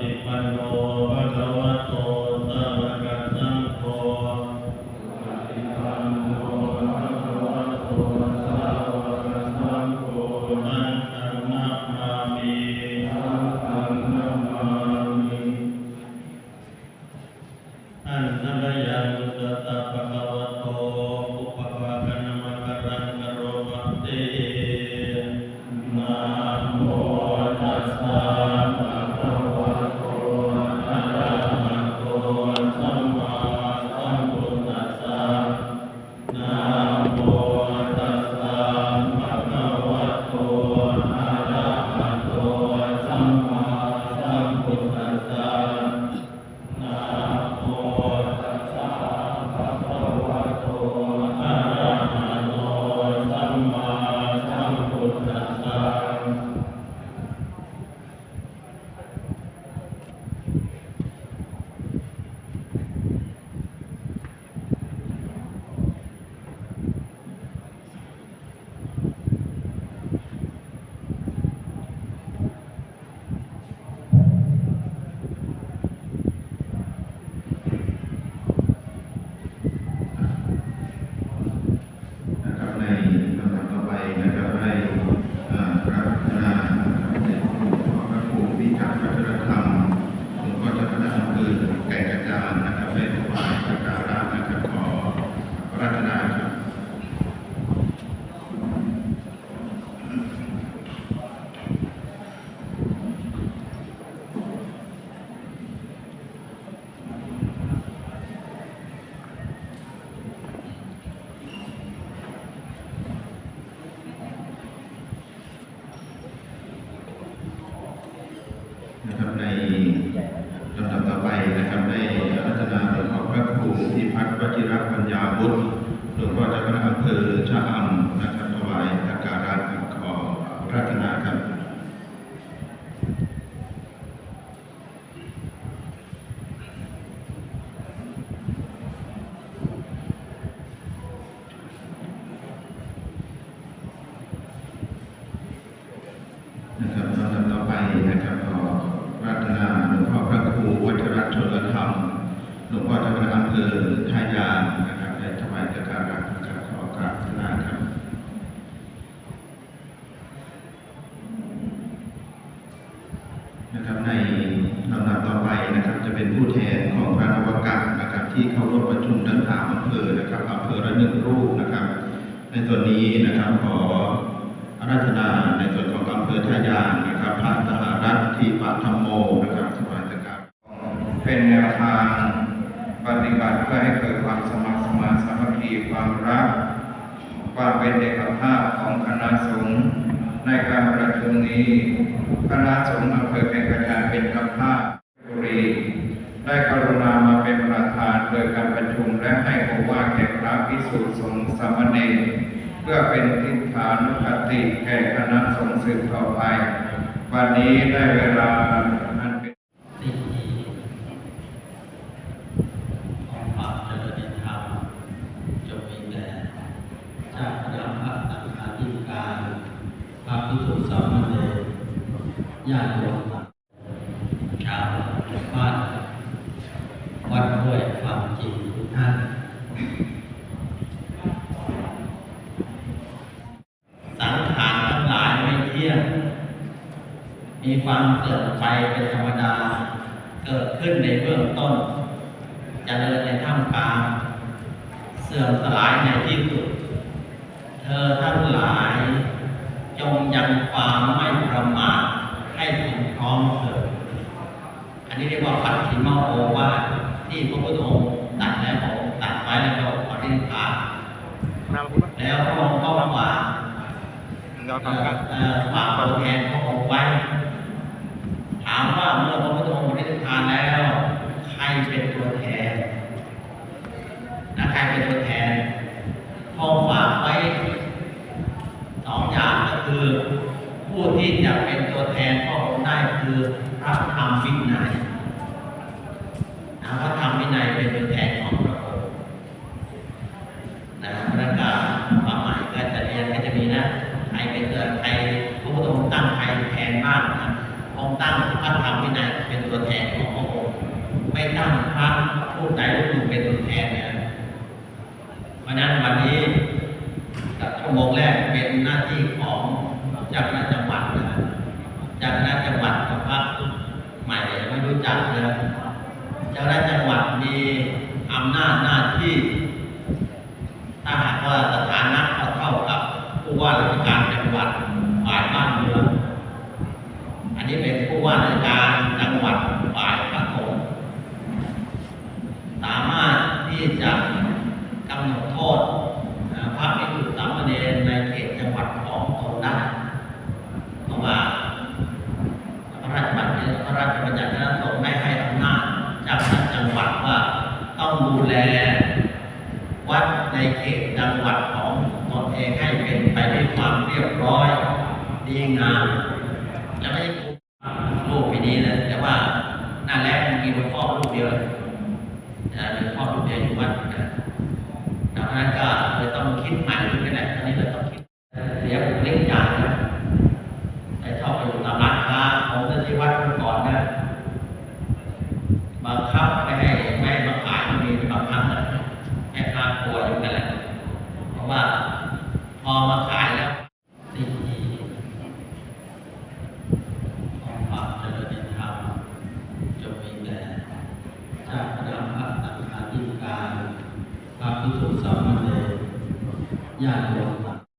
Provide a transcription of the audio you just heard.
ฏิปันโนภะคะวะ พิพัฒน์วชิรปัญญาบุตรหลวงพ่อเจ้าคณะอำเภอชะอำนะครับถวายสัการะขอพระรัตนาครับนะครับลำดับต่อไปนะครับขอรัตนาหลวงพ่อพระครูวัชรชนธรรม หลวงพ่อเจ้าคณะอำเภอท่ายางนะครับได้ถวายสักการะนะครับขอกราบรัตนาครับนะครับในลำดับต่อไปนะครับ จะเป็นผู้แทนของพระนวกะนะครับ ที่เข้าร่วมประชุมทั้งสามอำเภอนะครับอำเภอละหนึ่งรูปนะครับ ในส่วนนี้นะครับขออาราธนาในส่วนของอำเภอท่ายางนะครับพระสหรัฐที่ปาธรรมโมนะครับสวายสการเป็นแนวทาง ปฏิบัติเพื่อให้เกิดความสมัครสมานสามัคคีความรัก ความเป็นเอกภาพของคณะสงฆ์ในการประชุมนี้ คณะสงฆ์อำเภอแก่งกระจานเป็นกัภาพบุรีได้กรุณามาเป็นประธานโดยการประชุมและให้โอวาทแก่พระภิกษุสงฆ์สามเณรเพื่อเป็นทิฏฐานุคติแก่คณะสงฆ์สืบต่อไป วันนี้ได้เวลาอันเป็น สิ่งที่ของฝากเจริญธรรมจงมีแด่เจ้าคณะพระสังฆาธิการพระ ภิกษุสามเณรญาติโยมชาวบ้านวัดห้วยความจริงทุกท่านสังขารทั้งหลายไม่เที่ยง มีความเสื่อมไปเป็นธรรมดา เกิดขึ้นในเบื้องต้นเจริญในท่ามกลาง เสื่อมสลายในที่สุด เธอทั้งหลาย จงยังความไม่ประมาทให้ถึงพร้อมเถิดอันนี้เรียกว่าปัจฉิมโอวาทที่พระพุทธองค์ตรัดแล้วบอกตรัดไว้แล้วก็ปฏิภาณแล้วพระองค์ก็ฝากเราทำกันเอ่อฝากตัวแทนพระองค์ไว้ ถามว่าเมื่อพระพุทธองค์ปฏิทานแล้ว ใครเป็นตัวแทนนะใครเป็นตัวแทนพระองค์ฝากไว้สองอย่างก็คือ ผู้ที่จะเป็นตัวแทนพระอง คือพระธรรมวินัยนะพระธรรมวินัยเป็นตัวแทนของพระองค์นะประกาศความหมายก็จะเรียนก็จะมีนะใครเป็นเกิดใครพระพุทธองค์ตั้งใครแทนบ้างนะองค์ตั้งพระธรรมวินัยเป็นตัวแทนของพระองค์ไม่ตั้งพระผู้ใดผู้หนึ่งเป็นตัวแทนเนี่ยเพราะนั้นวันนี้ชั่วโมงแรกเป็นหน้าที่ของเจ้าคณะจังหวัดนะ เจ้าคณะจังหวัดกับพระใหม่ไม่รู้จักนะเจ้าคณะจังหวัดมีอำนาจหน้าที่ ถ้าหากว่าสถานะเขาเท่ากับผู้ว่าราชการจังหวัดฝ่ายบ้านเมืองอันนี้เป็นผู้ว่าราชการจังหวัดฝ่ายพระสงฆ์สามารถที่จะกำหนดโทษพระภิกษุสามเณรในเขตจังหวัดของตนได้ เพราะว่าพระราชบัญญัติพระราชบัญญัติคณะสงฆ์ได้ให้อำนาจเจ้าคณะจังหวัดว่าต้อง ดูแล วัดในเขตจังหวัดของตนเองให้เป็นไปด้วยความเรียบร้อย ดีงามจะไม่ใช่รูปปีนี้นะแต่ว่าหน้าแรกมีหลวงพ่อรูปเดียวนะหลวงพ่อรูปเดียวอยู่วัดนะดังนั้นก็เลยต้องคิดใหม่ด้วยกันแหละตอนนี้เราต้องคิดเสียบุคลิกอย่างนะไอ้ชอบไปอยู่ตามร้านค้าผมจะที่วัดเมื่อก่อนนะบังคับไม่ให้ไม่ให้มาขายมันมีบางครั้งนะ แม่ค้ากลัวอยู่กันแหละ เพราะว่าพอมาขายแล้วสิ่งที่ของฝากเจริญธรรมจงมีแด่เจ้าคณะพระ สัง